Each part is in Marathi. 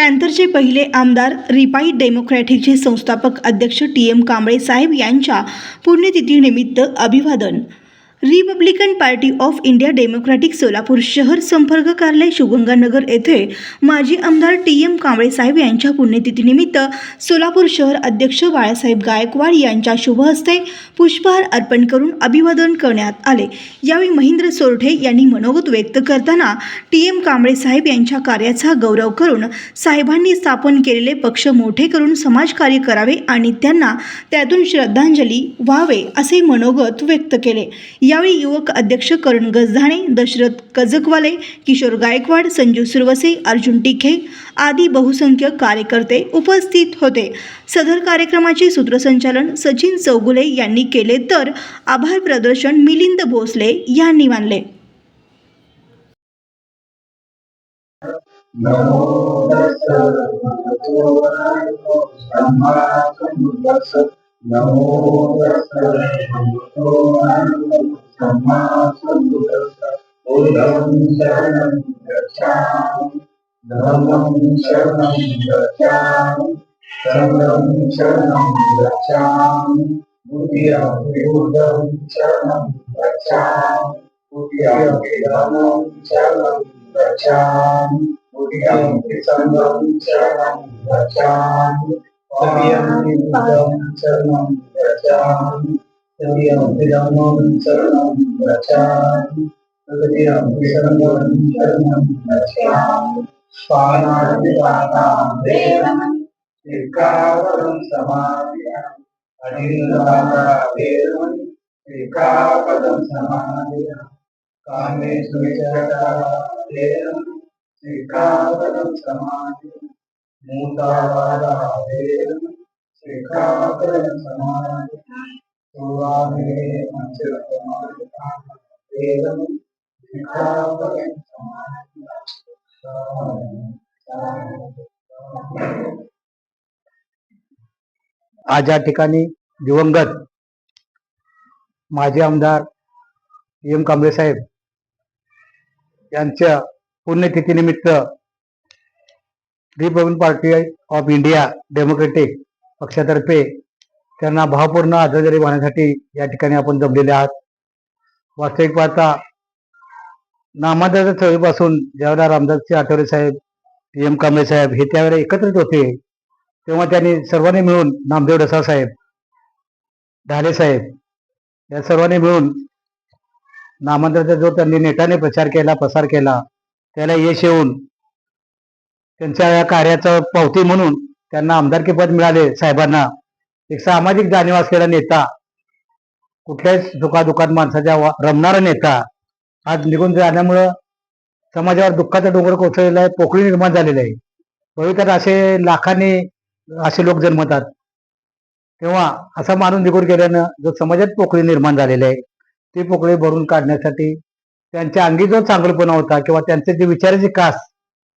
पॅन्थरचे पहिले आमदार रिपाई डेमोक्रॅटिकचे संस्थापक अध्यक्ष टी एम कांबळे साहेब यांच्या पुण्यतिथीनिमित्त अभिवादन. Republican party of India Democratic Solapur शहर संपर्क कार्यालय शुभंगानगर येथे माजी आमदार टी एम कांबळे साहेब यांच्या पुण्यतिथीनिमित्त सोलापूर शहर अध्यक्ष बाळासाहेब गायकवाड यांच्या शुभहस्ते पुष्पहार अर्पण करून अभिवादन करण्यात आले. यावेळी महेंद्र सोरठे यांनी मनोगत व्यक्त करताना टी एम कांबळे साहेब यांच्या कार्याचा गौरव करून साहेबांनी स्थापन केलेले पक्ष मोठे करून समाजकार्य करावे आणि त्यांना त्यातून श्रद्धांजली व्हावे असे मनोगत व्यक्त केले. यावेळी युवक अध्यक्ष करण गजधाणे दशरथ कजकवाले किशोर गायकवाड संजू सुरवसे अर्जुन टिखे आदी बहुसंख्य कार्यकर्ते उपस्थित होते. सदर कार्यक्रमाचे सूत्रसंचालन सचिन चौगुले यांनी केले तर आभार प्रदर्शन मिलिंद भोसले यांनी मानले. नमो शरणं गच्छामि धम्मं शरणं गच्छामि सङ्घं शरणं गच्छामि बुद्धियपि बुद्धं शरणं गच्छामि बुद्धियपि धम्मं शरणं गच्छामि बुद्धियपि सङ्घं शरणं गच्छामि सत्यमपि बुद्धं शरणं गच्छामि सत्यमपि धम्मं शरणं गच्छामि सत्यमपि सङ्घं शरणं गच्छामि स्वानादिपातां देवं सिक्खापदं कामेषु विचरणावेरं सिक्खापदं समादयामि सुवामे पंचसमादयामि सिक्खापदं आज या ठिकाणी दिवंगत माजी आमदार एम कांबळे साहेब यांच्या पुण्यतिथीनिमित्त Republican party of India Democratic पक्षातर्फे त्यांना भावपूर्ण आदरांजली वाहण्यासाठी या ठिकाणी आपण जमलेले आहात. वास्तविक पाहता नामांतराच्या चळवळीपासून ज्यावेळेला रामदासजी आठवले साहेब पी एम कांबळे साहेब हे त्यावेळेला एकत्रित होते तेव्हा त्यांनी सर्वांनी मिळून नामदेव डसा साहेब ढाले साहेब या सर्वांनी मिळून नामांतराचा जो त्यांनी नेटाने प्रचार केला प्रसार केला त्याला यश येऊन त्यांच्या या कार्याचा पावती म्हणून त्यांना आमदारकी पद मिळाले साहेबांना. एक सामाजिक जाणीव असलेला नेता कुठल्याच सुखादुखात माणसाच्या रमणारा नेता आज निघून जाण्यामुळं समाजावर दुःखाचा डोंगर कोसळलेला आहे पोकळी निर्माण झालेली आहे. भविष्यात असे लाखांनी असे लोक जन्मतात. तेव्हा असा माणूस निघून गेल्यानं जो समाजात पोकळी निर्माण झालेली आहे ती पोकळी भरून काढण्यासाठी त्यांच्या अंगी जो चांगलपणा होता किंवा त्यांचे जे विचाराची कास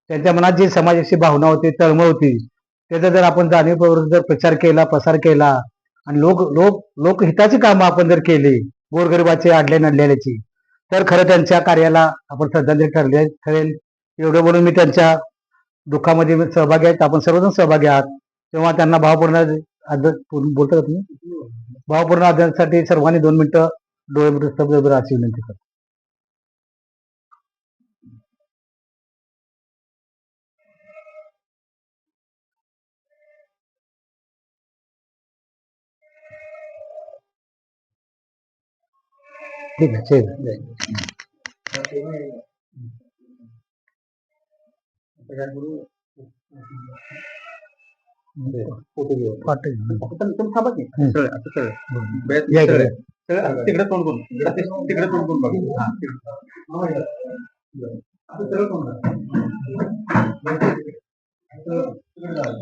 त्यांच्या मनात जी समाजाची भावना होती तळमळ होती त्याचा जर आपण जाणीवपूर्वक जर प्रचार केला प्रसार केला आणि लोक लोक लोकहिताची कामं आपण जर केली गोरगरिबाची आडल्या नडलेल्याची तर खरं त्यांच्या कार्याला आपण श्रद्धांजली ठरले ठरेल. एवढं बोलून मी त्यांच्या दुःखामध्ये सहभागी आहेत आपण सर्वजण सहभागी आहात. तेव्हा त्यांना भावपूर्ण आदर बोलतो का तुम्ही भावपूर्ण आदरासाठी सर्वांनी दोन मिनिटं डोळे मिटून स्तब्ध राहायची विनंती करतो. ठीक आहे ठीक आहे या इकडे. तिकडे तोंड करून तिकडे तोंड करून बघा हा, तिकडे. असं सरळ तोंड करा.